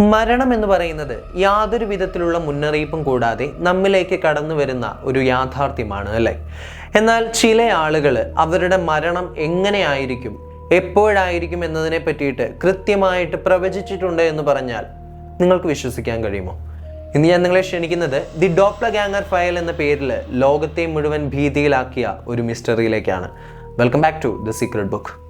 മരണം എന്ന് പറയുന്നത് യാതൊരു വിധത്തിലുള്ള മുന്നറിയിപ്പും കൂടാതെ നമ്മിലേക്ക് കടന്നു വരുന്ന ഒരു യാഥാർത്ഥ്യമാണ് അല്ലേ? എന്നാൽ ചില ആളുകൾ അവരുടെ മരണം എങ്ങനെയായിരിക്കും എപ്പോഴായിരിക്കും എന്നതിനെ പറ്റിയിട്ട് കൃത്യമായിട്ട് പ്രവചിച്ചിട്ടുണ്ട് എന്ന് പറഞ്ഞാൽ നിങ്ങൾക്ക് വിശ്വസിക്കാൻ കഴിയുമോ? ഇന്ന് ഞാൻ നിങ്ങളെ ക്ഷണിക്കുന്നത് ദി ഡോപ്ല ഗാങ്ങർ ഫയൽ എന്ന പേരിൽ ലോകത്തെ മുഴുവൻ ഭീതിയിലാക്കിയ ഒരു മിസ്റ്ററിയിലേക്കാണ്. Welcome back to the secret book.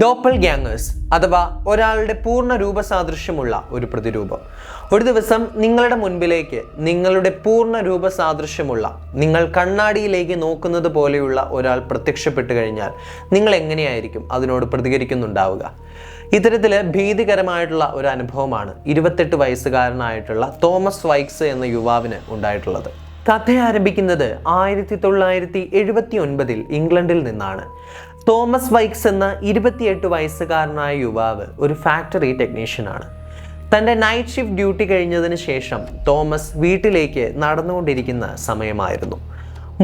Doppelgangers അഥവാ ഒരാളുടെ പൂർണ രൂപസാദൃശ്യമുള്ള ഒരു പ്രതിരൂപം. ഒരു ദിവസം നിങ്ങളുടെ മുൻപിലേക്ക് നിങ്ങളുടെ പൂർണ രൂപസാദൃശ്യമുള്ള നിങ്ങൾ കണ്ണാടിയിലേക്ക് നോക്കുന്നത് പോലെയുള്ള ഒരാൾ പ്രത്യക്ഷപ്പെട്ടു കഴിഞ്ഞാൽ നിങ്ങൾ എങ്ങനെയായിരിക്കും അതിനോട് പ്രതികരിക്കുന്നുണ്ടാവുക? ഇത്തരത്തിൽ ഭീതികരമായിട്ടുള്ള ഒരു അനുഭവമാണ് ഇരുപത്തെട്ട് വയസ്സുകാരനായിട്ടുള്ള തോമസ് വൈക്സ് എന്ന യുവാവിന് ഉണ്ടായിട്ടുള്ളത്. കഥ ആരംഭിക്കുന്നത് ആയിരത്തി തൊള്ളായിരത്തി എഴുപത്തി ഒൻപതിൽ ഇംഗ്ലണ്ടിൽ നിന്നാണ്. തോമസ് വൈക്സ് എന്ന ഇരുപത്തിയെട്ട് വയസ്സുകാരനായ യുവാവ് ഒരു ഫാക്ടറി ടെക്നീഷ്യനാണ് തന്റെ നൈറ്റ് ഷിഫ്റ്റ് ഡ്യൂട്ടി കഴിഞ്ഞതിന് ശേഷം തോമസ് വീട്ടിലേക്ക് നടന്നുകൊണ്ടിരിക്കുന്ന സമയമായിരുന്നു.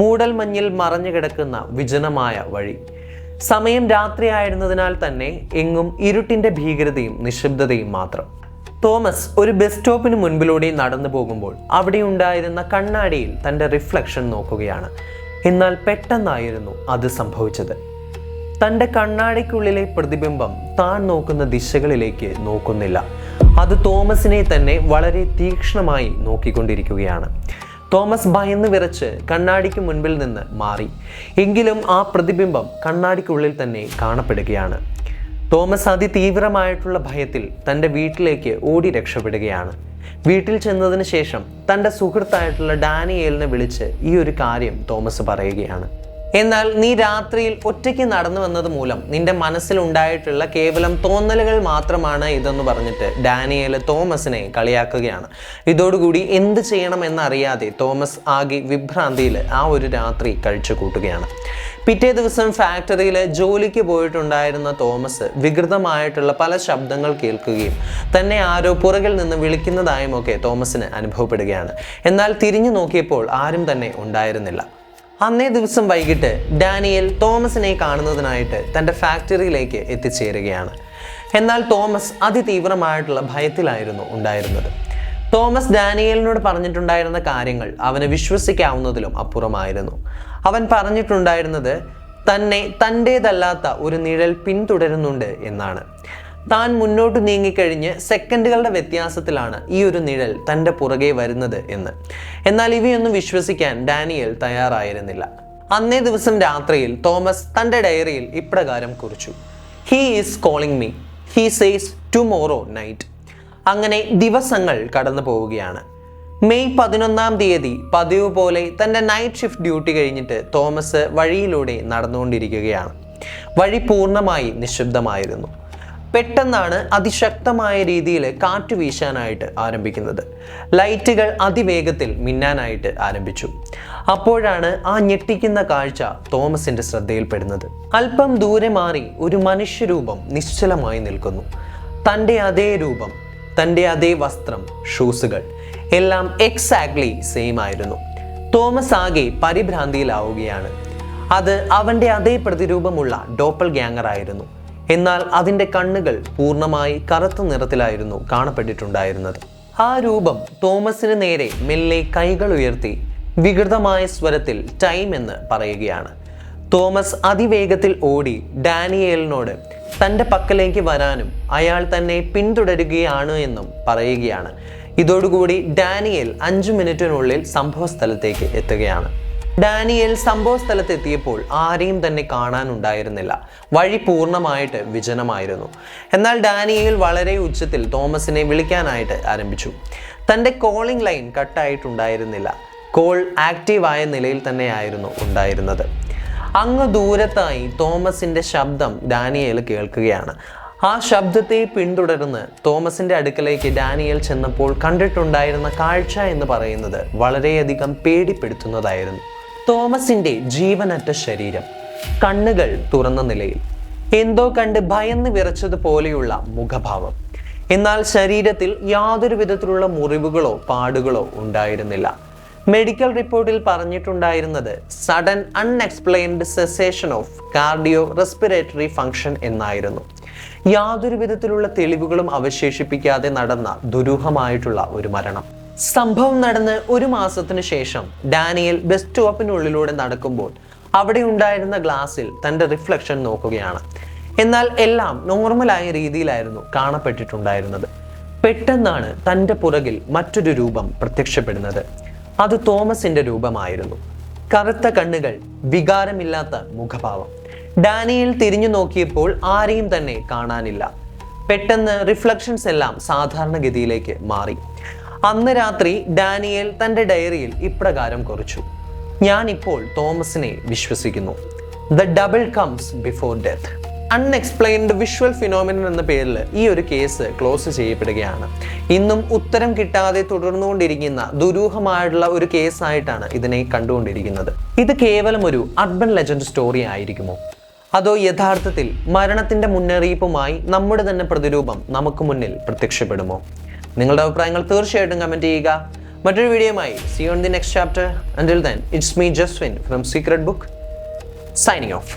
മൂടൽ മഞ്ഞിൽ മറഞ്ഞു കിടക്കുന്ന വിജനമായ വഴി. സമയം രാത്രിയായിരുന്നതിനാൽ തന്നെ എങ്ങും ഇരുട്ടിന്റെ ഭീകരതയും നിശബ്ദതയും മാത്രം. തോമസ് ഒരു ബസ് സ്റ്റോപ്പിന് മുൻപിലൂടെ നടന്നു പോകുമ്പോൾ അവിടെ ഉണ്ടായിരുന്ന കണ്ണാടിയിൽ തന്റെ റിഫ്ലക്ഷൻ നോക്കുകയാണ്. എന്നാൽ പെട്ടെന്നായിരുന്നു അത് സംഭവിച്ചത്. തന്റെ കണ്ണാടിക്കുള്ളിലെ പ്രതിബിംബം താൻ നോക്കുന്ന ദിശകളിലേക്ക് നോക്കുന്നില്ല. അത് തോമസിനെ തന്നെ വളരെ തീക്ഷ്ണമായി നോക്കിക്കൊണ്ടിരിക്കുകയാണ്. തോമസ് ഭയന്ന് വിറച്ച് കണ്ണാടിക്ക് മുൻപിൽ നിന്ന് മാറി. എങ്കിലും ആ പ്രതിബിംബം കണ്ണാടിക്കുള്ളിൽ തന്നെ കാണപ്പെടുകയാണ്. തോമസ് അതിതീവ്രമായിട്ടുള്ള ഭയത്തിൽ തന്റെ വീട്ടിലേക്ക് ഓടി രക്ഷപ്പെടുകയാണ്. വീട്ടിൽ ചെന്നതിന് ശേഷം തന്റെ സുഹൃത്തായിട്ടുള്ള ഡാനിയേലിനെ വിളിച്ച് ഈ ഒരു കാര്യം തോമസ് പറയുകയാണ്. എന്നാൽ നീ രാത്രിയിൽ ഒറ്റയ്ക്ക് നടന്നു വന്നത് മൂലം നിന്റെ മനസ്സിലുണ്ടായിട്ടുള്ള കേവലം തോന്നലുകൾ മാത്രമാണ് ഇതെന്ന് പറഞ്ഞിട്ട് ഡാനിയേൽ തോമസിനെ കളിയാക്കുകയാണ്. ഇതോടുകൂടി എന്ത് ചെയ്യണമെന്നറിയാതെ തോമസ് ആകെ വിഭ്രാന്തിയിൽ ആ ഒരു രാത്രി കഴിച്ചു കൂട്ടുകയാണ്. പിറ്റേ ദിവസം ഫാക്ടറിയിൽ ജോലിക്ക് പോയിട്ടുണ്ടായിരുന്ന തോമസ് വികൃതമായിട്ടുള്ള പല ശബ്ദങ്ങൾ കേൾക്കുകയും തന്നെ ആരോ പുറകിൽ നിന്ന് വിളിക്കുന്നതായും ഒക്കെ തോമസിന് അനുഭവപ്പെടുകയാണ്. എന്നാൽ തിരിഞ്ഞു നോക്കിയപ്പോൾ ആരും തന്നെ ഉണ്ടായിരുന്നില്ല. അന്നേ ദിവസം വൈകിട്ട് ഡാനിയൽ തോമസിനെ കാണുന്നതിനായിട്ട് തന്റെ ഫാക്ടറിയിലേക്ക് എത്തിച്ചേരുകയാണ്. എന്നാൽ തോമസ് അതിതീവ്രമായിട്ടുള്ള ഭയത്തിലായിരുന്നു ഉണ്ടായിരുന്നത്. തോമസ് ഡാനിയലിനോട് പറഞ്ഞിട്ടുണ്ടായിരുന്ന കാര്യങ്ങൾ അവന് വിശ്വസിക്കാവുന്നതിലും അപ്പുറമായിരുന്നു. അവൻ പറഞ്ഞിട്ടുണ്ടായിരുന്നത് തന്നെ തന്റേതല്ലാത്ത ഒരു നിഴൽ പിന്തുടരുന്നുണ്ട് എന്നാണ്. താൻ മുന്നോട്ട് നീങ്ങിക്കഴിഞ്ഞ് സെക്കൻഡുകളുടെ വ്യത്യാസത്തിലാണ് ഈ ഒരു നിഴൽ തന്റെ പുറകെ വരുന്നത് എന്ന്. എന്നാൽ ഇവയൊന്നും വിശ്വസിക്കാൻ ഡാനിയൽ തയ്യാറായിരുന്നില്ല. അന്നേ ദിവസം രാത്രിയിൽ തോമസ് തന്റെ ഡയറിയിൽ ഇപ്രകാരം കുറിച്ചു. He is calling me he says tomorrow night അങ്ങനെ ദിവസങ്ങൾ കടന്നു പോവുകയാണ്. മെയ് പതിനൊന്നാം തീയതി പതിവ് പോലെ തന്റെ നൈറ്റ് ഷിഫ്റ്റ് ഡ്യൂട്ടി കഴിഞ്ഞിട്ട് തോമസ് വഴിയിലൂടെ നടന്നുകൊണ്ടിരിക്കുകയാണ്. വഴി പൂർണമായി നിശബ്ദമായിരുന്നു. പെട്ടെന്നാണ് അതിശക്തമായ രീതിയിൽ കാറ്റ് വീശാനായിട്ട് ആരംഭിക്കുന്നത്. ലൈറ്റുകൾ അതിവേഗത്തിൽ മിന്നാനായിട്ട് ആരംഭിച്ചു. അപ്പോഴാണ് ആ ഞെട്ടിക്കുന്ന കാഴ്ച തോമസിന്റെ ശ്രദ്ധയിൽപ്പെടുന്നത്. അല്പം ദൂരെ മാറി ഒരു മനുഷ്യരൂപം നിശ്ചലമായി നിൽക്കുന്നു. തന്റെ അതേ രൂപം തന്റെ അതേ വസ്ത്രം ഷൂസുകൾ എല്ലാം എക്സാക്ട്ലി സെയിം ആയിരുന്നു. തോമസ് ആകെ പരിഭ്രാന്തിയിലാവുകയാണ്. അത് അവന്റെ അതേ പ്രതിരൂപമുള്ള ഡോപ്പൽ ഗ്യാങ്ങർ ആയിരുന്നു എന്നാൽ അതിന്റെ കണ്ണുകൾ പൂർണമായി കറുത്ത നിറത്തിലായിരുന്നു കാണപ്പെട്ടിട്ടുണ്ടായിരുന്നത്. ആ രൂപം തോമസിന് നേരെ മെല്ലെ കൈകൾ ഉയർത്തി വികൃതമായ സ്വരത്തിൽ ടൈം എന്ന് പറയുകയാണ്. തോമസ് അതിവേഗത്തിൽ ഓടി ഡാനിയേലിനോട് തന്റെ പക്കലേക്ക് വരാനും അയാൾ തന്നെ പിന്തുടരുകയാണ് എന്നും പറയുകയാണ്. ഇതോടുകൂടി ഡാനിയേൽ അഞ്ചു മിനിറ്റിനുള്ളിൽ സംഭവ സ്ഥലത്തേക്ക് എത്തുകയാണ്. ഡാനിയേൽ സംഭവ സ്ഥലത്തെത്തിയപ്പോൾ ആരെയും തന്നെ കാണാനുണ്ടായിരുന്നില്ല. വഴി പൂർണമായിട്ട് വിജനമായിരുന്നു. എന്നാൽ ഡാനിയേൽ വളരെ ഉച്ചത്തിൽ തോമസിനെ വിളിക്കാനായിട്ട് ആരംഭിച്ചു. തന്റെ കോളിംഗ് ലൈൻ കട്ടായിട്ടുണ്ടായിരുന്നില്ല. കോൾ ആക്റ്റീവായ നിലയിൽ തന്നെയായിരുന്നു ഉണ്ടായിരുന്നത്. അങ്ങ് ദൂരത്തായി തോമസിന്റെ ശബ്ദം ഡാനിയേൽ കേൾക്കുകയാണ്. ആ ശബ്ദത്തെ പിന്തുടർന്ന് തോമസിന്റെ അടുക്കലേക്ക് ഡാനിയൽ ചെന്നപ്പോൾ കണ്ടിട്ടുണ്ടായിരുന്ന കാഴ്ച എന്ന് പറയുന്നത് വളരെയധികം പേടിപ്പെടുത്തുന്നതായിരുന്നു. തോമസിന്റെ ജീവനറ്റ ശരീരം കണ്ണുകൾ തുറന്ന നിലയിൽ. എന്തോ കണ്ട് ഭയന്ന് വിറച്ചതുപോലെയുള്ള മുഖഭാവം. എന്നാൽ ശരീരത്തിൽ യാതൊരു വിധത്തിലുള്ള മുറിവുകളോ പാടുകളോ ഉണ്ടായിരുന്നില്ല. മെഡിക്കൽ റിപ്പോർട്ടിൽ പറഞ്ഞിട്ടുണ്ടായിരുന്നത് sudden unexplained cessation of cardio respiratory function എന്നായിരുന്നു. യാതൊരു വിധത്തിലുള്ള തെളിവുകളും അവശേഷിപ്പിക്കാതെ നടന്ന ദുരൂഹമായിട്ടുള്ള ഒരു മരണം. സംഭവം നടന്ന് ഒരു മാസത്തിന് ശേഷം ഡാനിയൽ ബസ് സ്റ്റോപ്പിനുള്ളിലൂടെ നടക്കുമ്പോൾ അവിടെ ഉണ്ടായിരുന്ന ഗ്ലാസ്സിൽ തന്റെ റിഫ്ലക്ഷൻ നോക്കുകയാണ്. എന്നാൽ എല്ലാം നോർമലായ രീതിയിലായിരുന്നു കാണപ്പെട്ടിട്ടുണ്ടായിരുന്നത്. പെട്ടെന്നാണ് തന്റെ പുറകിൽ മറ്റൊരു രൂപം പ്രത്യക്ഷപ്പെടുന്നത്. അത് തോമസിന്റെ രൂപമായിരുന്നു. കറുത്ത കണ്ണുകൾ വികാരമില്ലാത്ത മുഖഭാവം. ഡാനിയൽ തിരിഞ്ഞു നോക്കിയപ്പോൾ ആരെയും തന്നെ കാണാനില്ല. പെട്ടെന്ന് റിഫ്ലക്ഷൻസ് എല്ലാം സാധാരണഗതിയിലേക്ക് മാറി. അന്ന് രാത്രി ഡാനിയേൽ തന്റെ ഡയറിയിൽ ഇപ്രകാരം കുറിച്ചു. ഞാൻ ഇപ്പോൾ തോമസിനെ വിശ്വസിക്കുന്നു. The double comes before death unexplained visual phenomenon എന്ന പേരിൽ ഈ ഒരു കേസ് ക്ലോസ് ചെയ്യപ്പെടുകയാണ്. ഇന്നും ഉത്തരം കിട്ടാതെ തുടർന്നുകൊണ്ടിരിക്കുന്ന ദുരൂഹമായിട്ടുള്ള ഒരു കേസായിട്ടാണ് ഇതിനെ കണ്ടുകൊണ്ടിരിക്കുന്നത്. ഇത് കേവലം ഒരു അർബൻ ലെജൻഡ് സ്റ്റോറി ആയിരിക്കുമോ? അതോ യഥാർത്ഥത്തിൽ മരണത്തിന്റെ മുന്നറിയിപ്പുമായി നമ്മുടെ തന്നെ പ്രതിരൂപം നമുക്ക് മുന്നിൽ പ്രത്യക്ഷപ്പെടുമോ? നിങ്ങളുടെ അഭിപ്രായങ്ങൾ തീർച്ചയായിട്ടും കമന്റ് ചെയ്യുക. മറ്റൊരു വീഡിയോയുമായി see on the next chapter until then it's me Jeswin from secret book signing off